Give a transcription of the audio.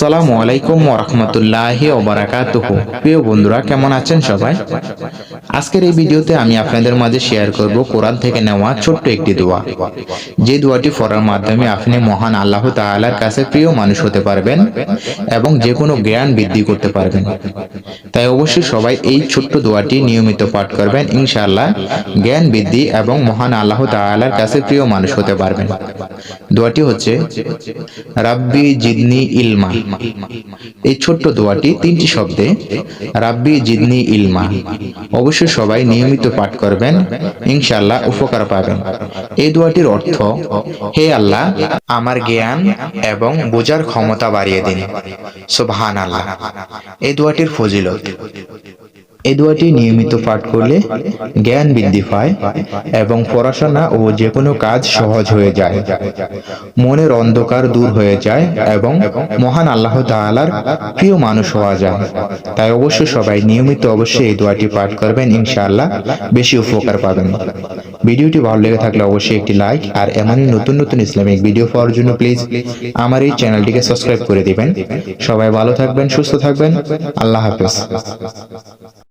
সালামু আলাইকুম ওরহমতুল্লাহি ওবরাকাতুহ প্রিয় বন্ধুরা, কেমন আছেন সবাই? আজকের এই ভিডিওতে আমি আপনাদের মাঝে শেয়ার করব কোরআন থেকে নেওয়া ছোট্ট একটি দোয়া। যে দোয়াটি পড়ার মাধ্যমে আপনি মহান আল্লাহ তাআলার কাছে প্রিয় মানুষ হতে পারবেন এবং যে কোনো জ্ঞান বৃদ্ধি করতে পারবেন। তাই অবশ্যই সবাই এই ছোট্ট দোয়াটি নিয়মিত পাঠ করবেন। ইনশাআল্লাহ জ্ঞান বৃদ্ধি এবং মহান আল্লাহ তাআলার কাছে প্রিয় মানুষ হতে পারবেন। দোয়াটি হচ্ছে, রাব্বি জিদনি ইলমা এই ছোট্ট দোয়াটি তিনটি শব্দে, রাব্বি জিদনি ইলমা। অবশ্যই সবাই নিয়মিত পাঠ করবেন, ইনশাআল্লাহ উপকার পাবেন। এই দোয়াটির অর্থ, হে আল্লাহ, আমার জ্ঞান এবং বোঝার ক্ষমতা বাড়িয়ে দিন। সুবহান আল্লাহ এই দোয়াটির ফজিলত। এই দোয়াটি নিয়মিত পাঠ করলে জ্ঞান বৃদ্ধি পায় এবং পড়াশোনা ও যে কোনো কাজ সহজ হয়ে যায়। মনের অন্ধকার দূর হয়ে যায় এবং মহান আল্লাহ তাআলার প্রিয় মানুষ হওয়া যায়। তাই অবশ্যই সবাই নিয়মিত অবশ্যই এই দোয়াটি পাঠ করবেন ইনশাআল্লাহ বেশি উপকার পাবেন। ভিডিওটি ভালো লেগে থাকলে অবশ্যই একটি লাইক আর এমনই নতুন নতুন ইসলামিক ভিডিও পাওয়ার জন্য প্লিজ আমার এই চ্যানেলটিকে সাবস্ক্রাইব করে দিবেন। সবাই ভালো থাকবেন সুস্থ থাকবেন। আল্লাহ হাফেজ।